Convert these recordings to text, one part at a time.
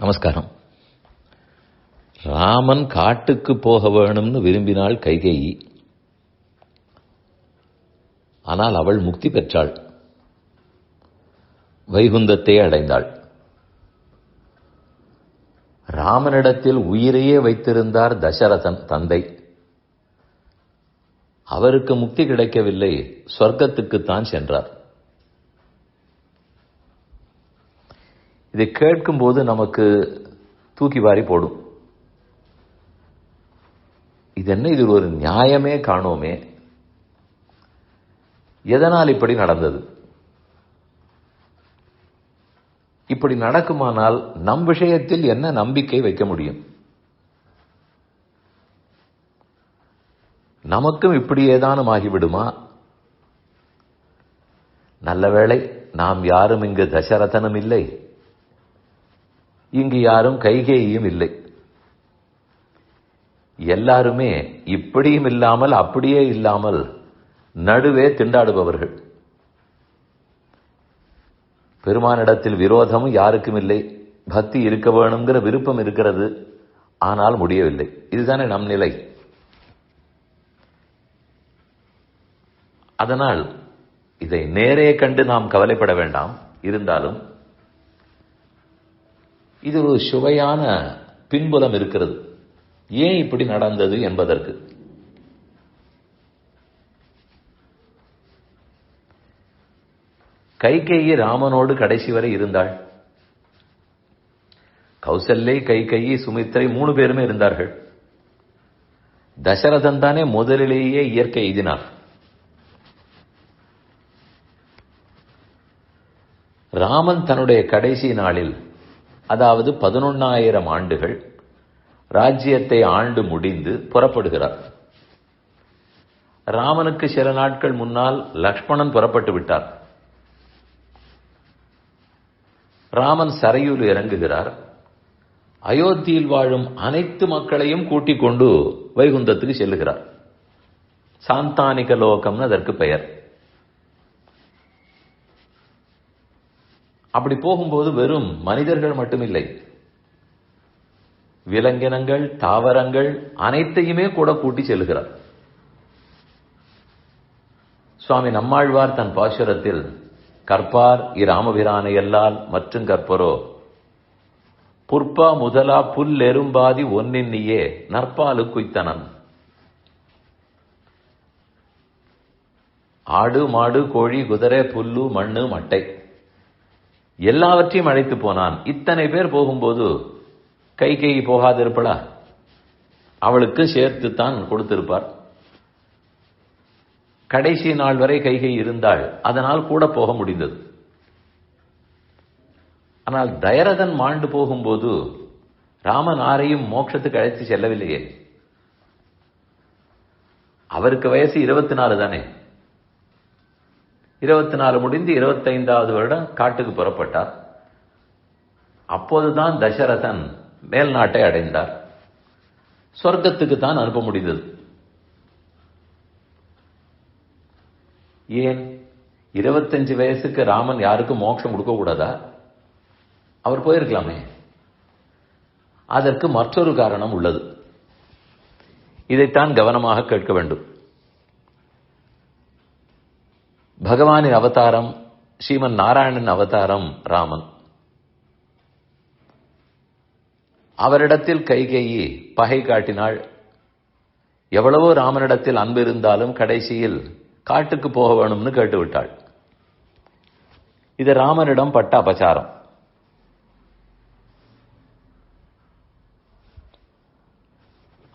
நமஸ்காரம். ராமன் காட்டுக்கு போக வேணும்னு விரும்பினாள் கைகேயி. ஆனால் அவள் முக்தி பெற்றாள். வைகுந்தத்தை அடைந்தாள். ராமனிடத்தில் உயிரையே வைத்திருந்தார் தசரதன் தந்தை. அவருக்கு முக்தி கிடைக்கவில்லை சொர்க்கத்துக்குத்தான் சென்றார். இதை கேட்கும்போது நமக்கு தூக்கி வாரி போடும். இது என்ன இது ஒரு நியாயமே காணோமே. எதனால் இப்படி நடந்தது? இப்படி நடக்குமானால் நம் விஷயத்தில் என்ன நம்பிக்கை வைக்க முடியும்? நமக்கும் இப்படி ஏதானும் ஆகிவிடுமா? நல்ல வேளை நாம் யாரும் இங்கு தசரதனும் இல்லை இங்கு யாரும் கைகேயும் இல்லை. எல்லாருமே இப்படியும் இல்லாமல் அப்படியே இல்லாமல் நடுவே திண்டாடுபவர்கள். பெருமானிடத்தில் விரோதமும் யாருக்கும் இல்லை. பக்தி இருக்க வேணுங்கிற விருப்பம் இருக்கிறது. ஆனால் முடியவில்லை. இதுதானே நம் நிலை. அதனால் இதை நேரே கண்டு நாம் கவலைப்பட வேண்டாம். இருந்தாலும் இது ஒரு சுவையான பின்புலம் இருக்கிறது. ஏன் இப்படி நடந்தது என்பதற்கு. கைகேயி ராமனோடு கடைசி வரை இருந்தாள். கௌசல்யை கைகையி சுமித்ரை மூணு பேருமே இருந்தார்கள். தசரதன் தானே முதலிலேயே இயற்கை எய்தினார். ராமன் தன்னுடைய கடைசி நாளில் அதாவது பதினொன்னாயிரம் ஆண்டுகள் ராஜ்யத்தை ஆண்டு முடிந்து புறப்படுகிறார். ராமனுக்கு சில நாட்கள் முன்னால் லக்ஷ்மணன் புறப்பட்டு விட்டார். ராமன் சரையூர் இறங்குகிறார். அயோத்தியில் வாழும் அனைத்து மக்களையும் கூட்டிக் கொண்டு வைகுந்தத்துக்கு செல்லுகிறார். சாந்தானிக லோகம்னு அதற்கு பெயர். அப்படி போகும்போது வெறும் மனிதர்கள் மட்டுமில்லை. விலங்கினங்கள் தாவரங்கள் அனைத்தையுமே கூட கூட்டி செல்கிறார். சுவாமி நம்மாழ்வார் தன் பாசுரத்தில் கற்பார் இராமபிரானை எல்லால் மற்றும் கற்பரோ புற்பா முதலா புல் எறும்பாதி ஒன்னின் நற்பாலு குய்த்தனன். ஆடு மாடு கோழி குதிரை புல்லு மண்ணு மட்டை. எல்லாவற்றையும் அழைத்து போனான். இத்தனை பேர் போகும்போது கை கை போகாதிருப்பளா அவளுக்கு சேர்த்துத்தான் கொடுத்திருப்பார். கடைசி நாள் வரை கைகை இருந்தாள். அதனால் கூட போக முடிந்தது. ஆனால் தயரதன் மாண்டு போகும்போது ராமன் ஆரையும் மோட்சத்துக்கு அழைத்து செல்லவில்லையே. அவருக்கு வயசு இருபத்தி நாலு தானே? இருபத்தி நாலு முடிந்து இருபத்தைந்தாவது வருடம் காட்டுக்கு புறப்பட்டார். அப்போதுதான் தசரதன் மேல் நாட்டை அடைந்தார். சொர்க்கத்துக்கு தான் அனுப்ப முடிந்தது. ஏன்? இருபத்தஞ்சு வயசுக்கு ராமன் யாருக்கும் மோட்சம் கொடுக்க கூடாதா? அவர் போயிருக்கலாமே. அதற்கு மற்றொரு காரணம் உள்ளது. இதைத்தான் கவனமாக கேட்க வேண்டும். பகவானின் அவதாரம் ஸ்ரீமன் நாராயணன் அவதாரம் ராமன். அவரிடத்தில் கைகேயி பகை காட்டினாள். எவ்வளவோ ராமனிடத்தில் அன்பு இருந்தாலும் கடைசியில் காட்டுக்கு போக வேணும்னு கேட்டுவிட்டாள். இது ராமனிடம் பட்ட அபச்சாரம்.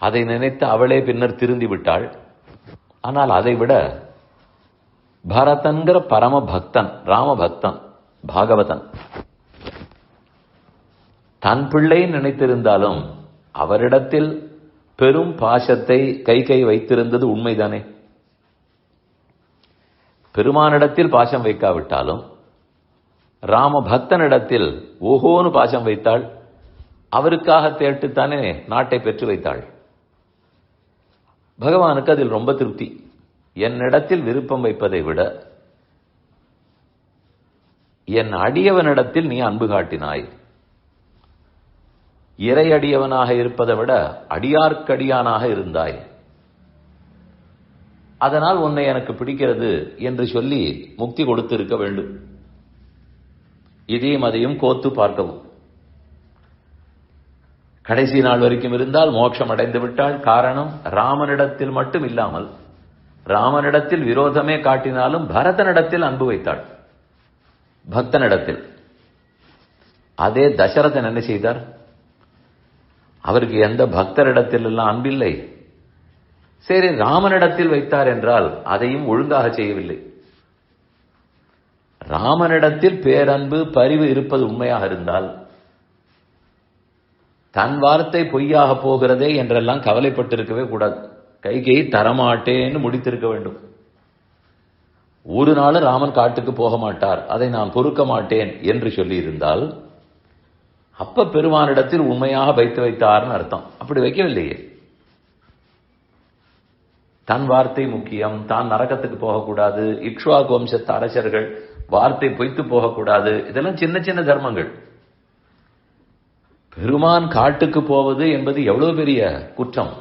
அதை நினைத்து அவளே பின்னர் திருந்தி விட்டாள். ஆனால் அதை விட பரதன்கிற பரம பக்தன் ராம பக்தன் பாகவதன். தன் பிள்ளை நினைத்திருந்தாலும் அவரிடத்தில் பெரும் பாசத்தை கை கை வைத்திருந்தது உண்மைதானே? பெருமானிடத்தில் பாசம் வைக்காவிட்டாலும் ராம பக்தனிடத்தில் ஓஹோன்னு பாசம் வைத்தாள் அவருக்காக தேட்டுத்தானே நாட்டை பெற்று வைத்தாள். பகவானுக்கு அதில் ரொம்ப திருப்தி. என்னிடத்தில் விருப்பம் வைப்பதை விட என் அடியவனிடத்தில் நீ அன்பு காட்டினாய். இறையடியவனாக இருப்பதை விட அடியார்க்கடியானாக இருந்தாய். அதனால் உன்னை எனக்கு பிடிக்கிறது என்று சொல்லி முக்தி கொடுத்திருக்க வேண்டும். இதையும் அதையும் கோத்து பார்க்கவும். கடைசி நாள் வரைக்கும் இருந்தால் மோட்சம் அடைந்து விட்டால் காரணம் ராமனிடத்தில் மட்டும் இல்லாமல் ராமனிடத்தில் விரோதமே காட்டினாலும் பரதனிடத்தில் அன்பு வைத்தாள். பக்தனிடத்தில். அதே தசரதன் என்ன செய்தார்? அவருக்கு எந்த பக்தரிடத்தில் எல்லாம் அன்பில்லை. சரி ராமனிடத்தில் வைத்தார் என்றால் அதையும் ஒழுங்காக செய்யவில்லை. ராமனிடத்தில் பேரன்பு பரிவு இருப்பது உண்மையாக இருந்தால் தன் வார்த்தை பொய்யாக போகிறதே என்றெல்லாம் கவலைப்பட்டிருக்கவே கூடாது. கைகை தரமாட்டேன்னு முடித்திருக்க வேண்டும். ஒரு நாள் ராமன் காட்டுக்கு போக மாட்டார். அதை நான் பொறுக்க மாட்டேன் என்று சொல்லியிருந்தால் அப்ப பெருமானிடத்தில் உண்மையாக வைத்து வைத்தார்னு அர்த்தம். அப்படி வைக்கவில்லையே. தன் வார்த்தை முக்கியம் தான் நரகத்துக்கு போகக்கூடாது இக்ஷ்வாகு வம்சத்து அரசர்கள் வார்த்தை பொய்த்து போகக்கூடாது இதெல்லாம் சின்ன சின்ன தர்மங்கள். பெருமான் காட்டுக்கு போவது என்பது எவ்வளவு பெரிய குற்றம்?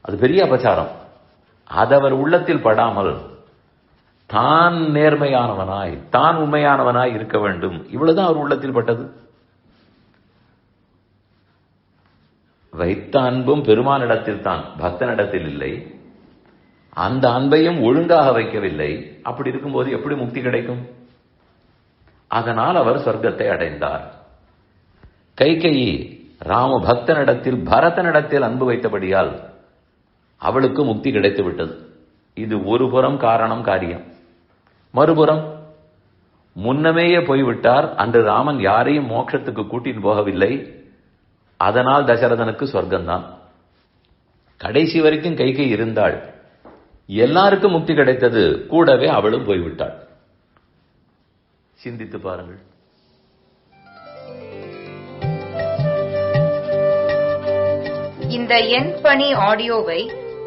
அது பெரிய அபச்சாரம். அது அவர் உள்ளத்தில் படாமல் தான் நேர்மையானவனாய் தான் உண்மையானவனாய் இருக்க வேண்டும். இவ்வளவுதான் அவர் உள்ளத்தில் பட்டது. வைத்த அன்பும் பெருமானிடத்தில் தான் பக்தனிடத்தில் இல்லை. அந்த அன்பையும் ஒழுங்காக வைக்கவில்லை. அப்படி இருக்கும்போது எப்படி முக்தி கிடைக்கும்? அதனால் அவர் சொர்க்கத்தை அடைந்தார். கைகையி ராம பக்தனிடத்தில் பரதனிடத்தில் அன்பு வைத்தபடியால் அவளுக்கு முக்தி கிடைத்து விட்டது. இது ஒரு புறம் காரணம் காரியம். மறுபுறம் முன்னமேயே போய்விட்டார். அன்று ராமன் யாரையும் மோட்சத்துக்கு கூட்டின்னு போகவில்லை. அதனால் தசரதனுக்கு சொர்க்கம்தான். கடைசி வரைக்கும் கைகை இருந்தாள். எல்லாருக்கும் முக்தி கிடைத்தது. கூடவே அவளும் போய்விட்டாள். சிந்தித்து பாருங்கள். இந்த எண் பணி ஆடியோவை